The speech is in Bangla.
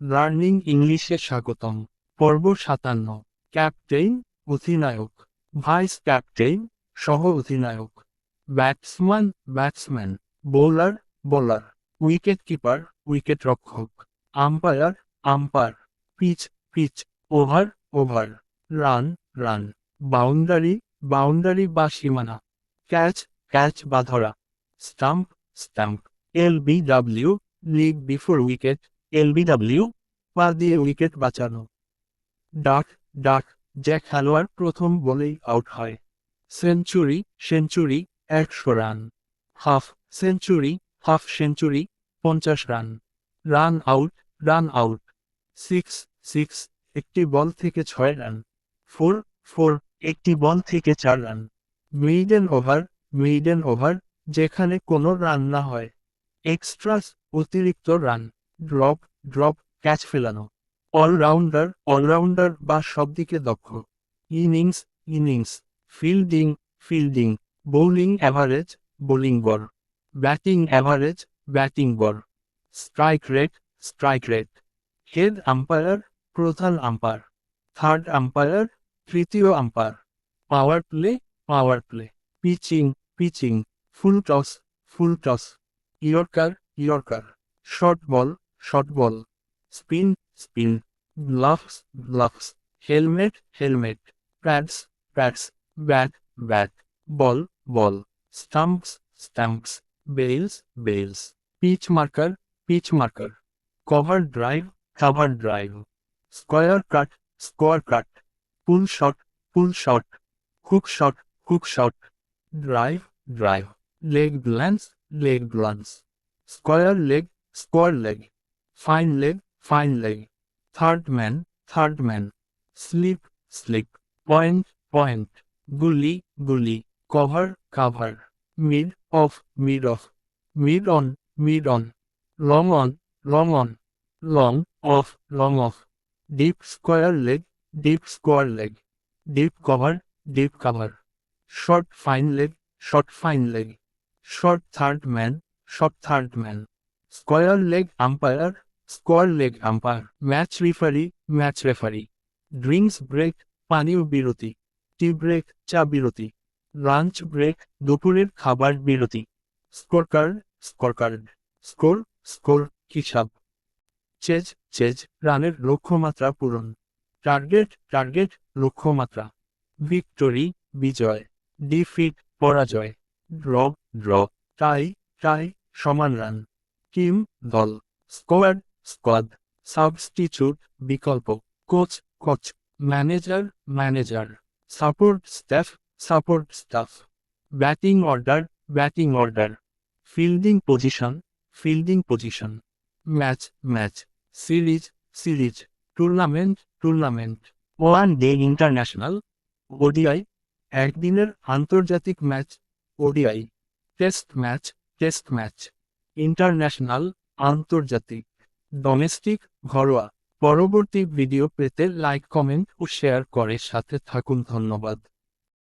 লার্নিং ইংলিশে স্বাগতম। পর্ব সাতান্ন। ক্যাপ্টেইন, অধিনায়ক। ভাইস ক্যাপ্টেইন, সহ অধিনায়ক। Batsman batsman. Bowler bowler. Wicket keeper, wicket রক্ষক। Umpire umpire. Pitch pitch. Over over. Run run. Boundary boundary বা সীমানা। ক্যাচ ক্যাচ বা ধরা। Stump stump. LBW leg before wicket. LBW পা দিয়ে উইকেট বাঁচানো। ডাক ডাক জ্যাক খেলোয়াড় প্রথম বলেই আউট হয়। সেঞ্চুরি সেঞ্চুরি, একশো run. Half, century half century, পঞ্চাশ run. Run out run out. Six six, একটি বল থেকে ছয় রান। ফোর ফোর, একটি বল থেকে চার run. Maiden over maiden over, যেখানে কোনো রান না হয়। এক্সট্রাস অতিরিক্ত রান। ড্রপ ড্রপ ক্যাচ ফেলানো। অলরাউন্ডার অলরাউন্ডার বা সব দিকে দক্ষ। Innings innings fielding fielding bowling average bowling বর ব্যাটিং অ্যাভারেজ ব্যাটিং বর strike rate strike rate head umpire প্রধান আম্পায়ার থার্ড আম্পায়ার তৃতীয় umpire power play power play pitching pitching full toss full toss yorker yorker short ball short ball spin spin gloves gloves helmet helmet pads pads bat bat ball ball stumps stumps bails bails pitch marker pitch marker cover drive cover drive square cut square cut pull shot pull shot hook shot hook shot drive drive leg glance leg glance square leg square leg fine leg fine leg third man third man slip slip point point gully gully cover cover mid off mid off mid on mid on long on long on long off long off deep square leg deep square leg deep cover deep cover short fine leg short fine leg short third man short third man square leg umpire square leg umpire match referee match referee drinks break পানীয় বিরতি টি ব্রেক চা বিরতি লাঞ্চ ব্রেক দুপুরের খাবার বিরতি. Score card score card score score হিসাব. চেজ চেজ রানের লক্ষ্যমাত্রা পূরণ. টার্গেট টার্গেট লক্ষ্যমাত্রা. ভিক্টোরি বিজয়. ডিফিট পরাজয়. ড্র ড্র টাই টাই সমান রান টিম দল. স্কোয়াড স্কোয়াড সাবস্টিটিউট বিকল্প coach coach manager manager support staff support staff batting order batting order fielding position fielding position match match series series tournament tournament one day international ODI একদিনের আন্তর্জাতিক match ODI test match test match international আন্তর্জাতিক ডোমেস্টিক ঘরোয়া। পরবর্তী ভিডিও পেতে লাইক কমেন্ট ও শেয়ার করে সাথে থাকুন ধন্যবাদ।